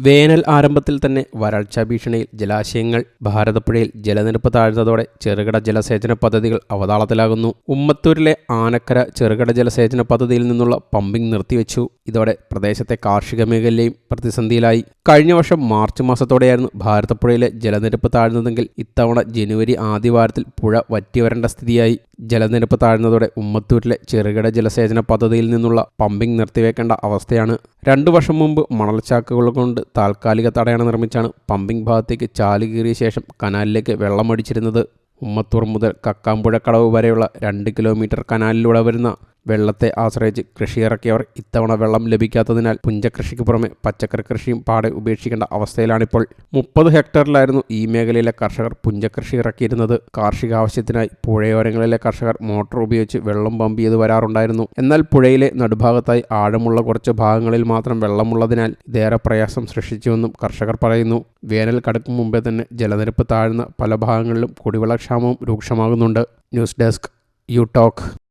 വേനൽ ആരംഭത്തിൽ തന്നെ വരൾച്ചാ ഭീഷണിയിൽ ജലാശയങ്ങൾ ഭാരതപ്പുഴയിൽ ജലനിരപ്പ് താഴ്ന്നതോടെ ചെറുകിട ജലസേചന പദ്ധതികൾ അവതാളത്തിലാകുന്നു. ഉമ്മത്തൂരിലെ ആനക്കര ചെറുകിട ജലസേചന പദ്ധതിയിൽ നിന്നുള്ള പമ്പിംഗ് നിർത്തിവെച്ചു. ഇതോടെ പ്രദേശത്തെ കാർഷിക മേഖലയും പ്രതിസന്ധിയിലായി. കഴിഞ്ഞ വർഷം മാർച്ച് മാസത്തോടെയായിരുന്നു ഭാരതപ്പുഴയിലെ ജലനിരപ്പ് താഴ്ന്നതെങ്കിൽ ഇത്തവണ ജനുവരി ആദ്യവാരത്തിൽ പുഴ വറ്റിവരേണ്ട സ്ഥിതിയായി. ജലനിരപ്പ് താഴ്ന്നതോടെ ഉമ്മത്തൂരിലെ ചെറുകിട ജലസേചന പദ്ധതിയിൽ നിന്നുള്ള പമ്പിംഗ് നിർത്തിവെക്കേണ്ട അവസ്ഥയാണ്. രണ്ടു വർഷം മുമ്പ് മണൽച്ചാക്കുകൾ കൊണ്ട് താൽക്കാലിക തടയണ നിർമ്മിച്ചാണ് പമ്പിംഗ് ഭാഗത്തേക്ക് ചാൽ കീറിയ ശേഷം കനാലിലേക്ക് വെള്ളമടിച്ചിരുന്നത്. ഉമ്മത്തൂർ മുതൽ കക്കാമ്പുഴക്കടവ് വരെയുള്ള രണ്ട് കിലോമീറ്റർ കനാലിലൂടെ വരുന്ന വെള്ളത്തെ ആശ്രയിച്ച് കൃഷിയിറക്കിയവർ ഇത്തവണ വെള്ളം ലഭിക്കാത്തതിനാൽ പുഞ്ചകൃഷിക്ക് പുറമെ പച്ചക്കറി കൃഷിയും പാടെ ഉപേക്ഷിക്കേണ്ട അവസ്ഥയിലാണിപ്പോൾ. മുപ്പത് ഹെക്ടറിലായിരുന്നു ഈ മേഖലയിലെ കർഷകർ പുഞ്ചകൃഷി ഇറക്കിയിരുന്നത്. കാർഷിക ആവശ്യത്തിനായി പുഴയോരങ്ങളിലെ കർഷകർ മോട്ടോർ ഉപയോഗിച്ച് വെള്ളം പമ്പ് ചെയ്ത് വരാറുണ്ടായിരുന്നു. എന്നാൽ പുഴയിലെ നടുഭാഗത്തായി ആഴമുള്ള കുറച്ച് ഭാഗങ്ങളിൽ മാത്രം വെള്ളമുള്ളതിനാൽ ഇതേറെ പ്രയാസം സൃഷ്ടിച്ചുവെന്നും കർഷകർ പറയുന്നു. വേനൽ കടക്കും മുമ്പേ തന്നെ ജലനിരപ്പ് താഴ്ന്ന പല ഭാഗങ്ങളിലും കുടിവെള്ളക്ഷാമവും രൂക്ഷമാകുന്നുണ്ട്. News desk you talk.